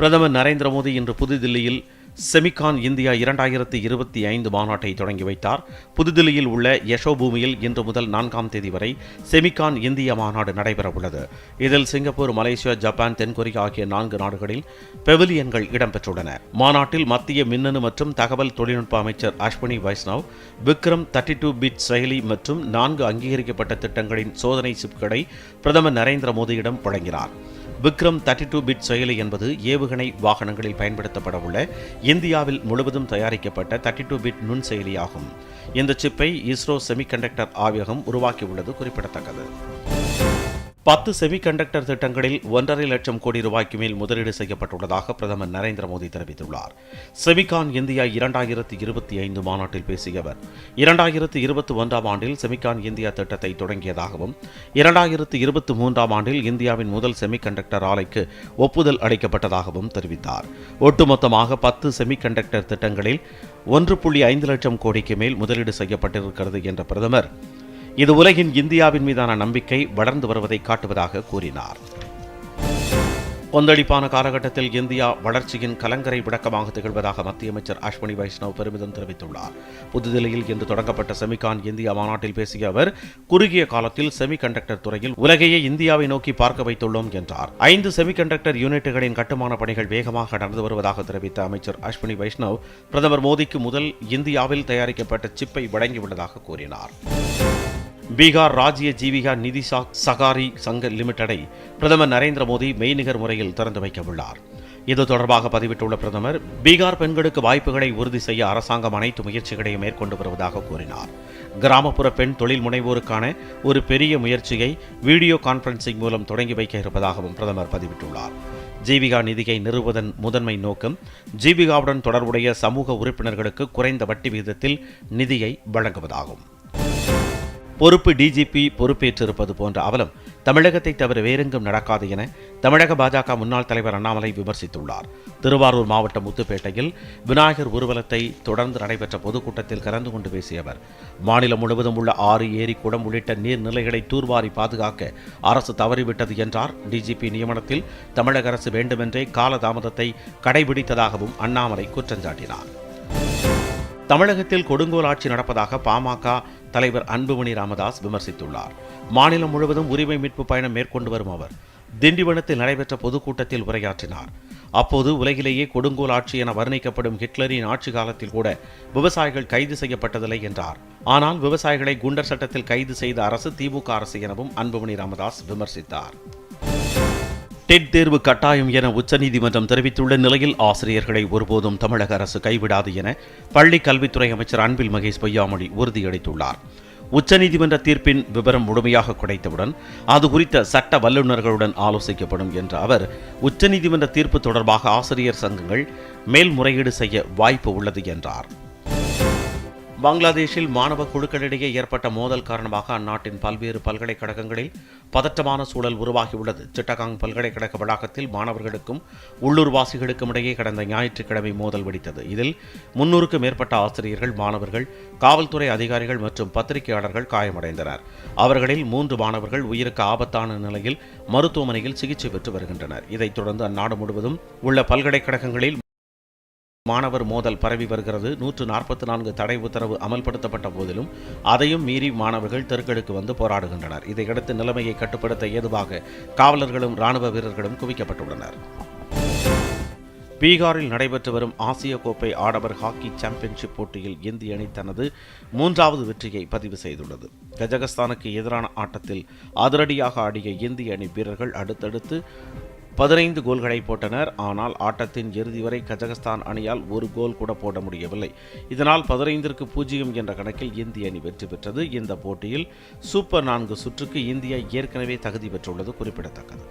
பிரதமர் நரேந்திர மோடி இன்று புதுதில்லியில் செமிகான் இந்தியா இரண்டாயிரத்தி இருபத்தி ஐந்து மாநாட்டை தொடங்கி வைத்தார். புதுதில்லியில் உள்ள யசோபூமியில் இன்று முதல் நான்காம் தேதி வரை செமிகான் இந்தியா மாநாடு நடைபெறவுள்ளது. இதில் சிங்கப்பூர் மலேசியா ஜப்பான் தென்கொரியா ஆகிய நான்கு நாடுகளில் பெவிலியன்கள் இடம்பெற்றுள்ளன. மாநாட்டில் மத்திய மின்னணு மற்றும் தகவல் தொழில்நுட்ப அமைச்சர் Ashwini Vaishnaw Vikram thirty two bit செயலி மற்றும் நான்கு அங்கீகரிக்கப்பட்ட திட்டங்களின் சோதனை சிப்களை பிரதமர் நரேந்திர மோடியிடம் வழங்கினார். விக்ரம் தேர்ட்டி டூ பிட் செயலி என்பது ஏவுகணை வாகனங்களில் பயன்படுத்தப்பட உள்ள இந்தியாவில் முழுவதும் தயாரிக்கப்பட்ட தேர்ட்டி டூ பிட் நுண் செயலியாகும். இந்த சிப்பை இஸ்ரோ செமிகண்டக்டர் ஆய்வகம் உருவாக்கியுள்ளது குறிப்பிடத்தக்கது. பத்து செமிகண்டக்டர் திட்டங்களில் ஒன்றரை லட்சம் கோடி ரூபாய்க்கு மேல் முதலீடு செய்யப்பட்டுள்ளதாக பிரதமர் நரேந்திர மோடி தெரிவித்துள்ளார். செமிகான் இந்தியா இரண்டாயிரத்தி இருபத்தி ஐந்து மாநாட்டில் பேசிய அவர் இரண்டாயிரத்து இருபத்தி ஒன்றாம் ஆண்டில் செமிகான் இந்தியா திட்டத்தை தொடங்கியதாகவும் இரண்டாயிரத்து இருபத்தி மூன்றாம் ஆண்டில் இந்தியாவின் முதல் செமிகண்டக்டர் ஆலைக்கு ஒப்புதல் அளிக்கப்பட்டதாகவும் தெரிவித்தார். ஒட்டுமொத்தமாக பத்து செமிகண்டக்டர் திட்டங்களில் ஒன்று புள்ளி ஐந்து லட்சம் கோடிக்கு மேல் முதலீடு செய்யப்பட்டிருக்கிறது என்ற பிரதமர் இது உலகின் இந்தியாவின் மீதான நம்பிக்கை வளர்ந்து வருவதை காட்டுவதாக கூறினார். கொந்தளிப்பான காலகட்டத்தில் இந்தியா வளர்ச்சியின் கலங்கரை விளக்கமாக திகழ்வதாக மத்திய அமைச்சர் அஸ்வினி வைஷ்ணவ் பெருமிதம் தெரிவித்துள்ளார். புதுதில்லியில் இன்று தொடங்கப்பட்ட செமிகான் இந்தியா மாநாட்டில் பேசிய அவர் குறுகிய காலத்தில் செமிகண்டக்டர் துறையில் உலகையே இந்தியாவை நோக்கி பார்க்க வைத்துள்ளோம் என்றார். ஐந்து செமிகண்டக்டர் யூனிட்டுகளின் கட்டுமான பணிகள் வேகமாக நடந்து வருவதாக தெரிவித்த அமைச்சர் அஸ்வினி வைஷ்ணவ் பிரதமர் மோடிக்கு முதல் இந்தியாவில் தயாரிக்கப்பட்ட சிப்பை வழங்கியுள்ளதாக கூறினார். பீகார் ராஜ்ய ஜீவிகா நிதிசா சகாரி சங்க லிமிடெடை பிரதமர் நரேந்திர மோடி மெய்நிகர் முறையில் திறந்து வைக்க உள்ளார். இது தொடர்பாக பதிவிட்டுள்ள பிரதமர் பீகார் பெண்களுக்கு வாய்ப்புகளை உறுதி செய்ய அரசாங்கம் அனைத்து முயற்சிகளையும் மேற்கொண்டு வருவதாக கூறினார். கிராமப்புற பெண் தொழில் முனைவோருக்கான ஒரு பெரிய முயற்சியை வீடியோ கான்பரன்சிங் மூலம் தொடங்கி வைக்க இருப்பதாகவும் பிரதமர் பதிவிட்டுள்ளார். ஜீவிகா நிதியை நிறுவுவதன் முதன்மை நோக்கம் ஜீவிகாவுடன் தொடர்புடைய சமூக உறுப்பினர்களுக்கு குறைந்த வட்டி விகிதத்தில் நிதியை வழங்குவதாகும். பொறுப்பு டிஜிபி பொறுப்பேற்றிருப்பது போன்ற அவலம் தமிழகத்தை தவிர வேறெங்கும் நடக்காது என தமிழக பாஜக முன்னாள் தலைவர் அண்ணாமலை விமர்சித்துள்ளார். திருவாரூர் மாவட்டம் முத்துப்பேட்டையில் விநாயகர் ஊர்வலத்தை தொடர்ந்து நடைபெற்ற பொதுக்கூட்டத்தில் கலந்து கொண்டு பேசிய அவர் மாநிலம் முழுவதும் உள்ள ஆறு ஏரி குடம் உள்ளிட்ட நீர்நிலைகளை தூர்வாரி பாதுகாக்க அரசு தவறிவிட்டது என்றார். டிஜிபி நியமனத்தில் தமிழக அரசு வேண்டுமென்றே காலதாமதத்தை கடைபிடித்ததாகவும் அண்ணாமலை குற்றஞ்சாட்டினார் தமிழகத்தில் கொடுங்கோல் ஆட்சி நடப்பதாக பாமக தலைவர் அன்புமணி ராமதாஸ் விமர்சித்துள்ளார். மாநிலம் முழுவதும் உரிமை மீட்பு பயணம் மேற்கொண்டு வரும் அவர் திண்டிவனத்தில் நடைபெற்ற பொதுக்கூட்டத்தில் உரையாற்றினார். அப்போது உலகிலேயே கொடுங்கோல் ஆட்சி என வர்ணிக்கப்படும் ஹிட்லரின் ஆட்சி காலத்தில் கூட விவசாயிகள் கைது செய்யப்பட்டதில்லை என்றார். ஆனால் விவசாயிகளை குண்டர் சட்டத்தில் கைது செய்த அரசு திமுக அரசு எனவும் அன்புமணி ராமதாஸ் விமர்சித்தார். டெட் தேர்வு கட்டாயம் என உச்சநீதிமன்றம் தெரிவித்துள்ள நிலையில் ஆசிரியர்களை ஒருபோதும் தமிழக அரசு கைவிடாது என பள்ளி கல்வித்துறை அமைச்சர் அன்பில் மகேஷ் பொய்யாமொழி உறுதியளித்துள்ளார். உச்சநீதிமன்ற தீர்ப்பின் விவரம் முழுமையாக கிடைத்தவுடன் அது குறித்த சட்ட வல்லுநர்களுடன் ஆலோசிக்கப்படும் என்ற அவர் உச்சநீதிமன்ற தீர்ப்பு தொடர்பாக ஆசிரியர் சங்கங்கள் மேல்முறையீடு செய்ய வாய்ப்பு உள்ளது என்றார். பங்களாதேஷில் மாணவ குழுக்களிடையே ஏற்பட்ட மோதல் காரணமாக அந்நாட்டின் பல்வேறு பல்கலைக்கழகங்களில் பதற்றமான சூழல் உருவாகியுள்ளது. சிட்டகாங் பல்கலைக்கழக வளாகத்தில் மாணவர்களுக்கும் உள்ளூர்வாசிகளுக்கும் இடையே கடந்த ஞாயிற்றுக்கிழமை மோதல் வெடித்தது. இதில் முன்னூறுக்கும் மேற்பட்ட ஆசிரியர்கள் மாணவர்கள் காவல்துறை அதிகாரிகள் மற்றும் பத்திரிகையாளர்கள் காயமடைந்தனர். அவர்களில் மூன்று மாணவர்கள் உயிருக்கு ஆபத்தான நிலையில் மருத்துவமனையில் சிகிச்சை பெற்று வருகின்றனர். இதைத் தொடர்ந்து அந்நாடு முழுவதும் உள்ள பல்கலைக்கழகங்களில் மாணவர் மோதல் பரவி வருகிறது. நூற்று நாற்பத்தி நான்கு தடை உத்தரவு அமல்படுத்தப்பட்ட போதிலும் அதையும் மீறி மாணவர்கள் தெருக்களுக்கு வந்து போராடுகின்றனர். இதையடுத்து நிலைமையை கட்டுப்படுத்த ஏதுவாக காவலர்களும் ராணுவ வீரர்களும் குவிக்கப்பட்டுள்ளனர். பீகாரில் நடைபெற்று வரும் ஆசிய கோப்பை ஆடவர் ஹாக்கி சாம்பியன்ஷிப் போட்டியில் இந்திய அணி தனது மூன்றாவது வெற்றியை பதிவு செய்துள்ளது. கஜகஸ்தானுக்கு எதிரான ஆட்டத்தில் அதிரடியாக ஆடிய இந்திய அணி வீரர்கள் அடுத்தடுத்து பதினைந்து கோல்களை போட்டனர். ஆனால் ஆட்டத்தின் இறுதி வரை கஜகஸ்தான் அணியால் ஒரு கோல் கூட போட முடியவில்லை. இதனால் பதினைந்திற்கு பூஜ்ஜியம் என்ற கணக்கில் இந்திய அணி வெற்றி பெற்றது. இந்த போட்டியில் சூப்பர் நான்கு சுற்றுக்கு இந்தியா ஏற்கனவே தகுதி பெற்றுள்ளது குறிப்பிடத்தக்கது.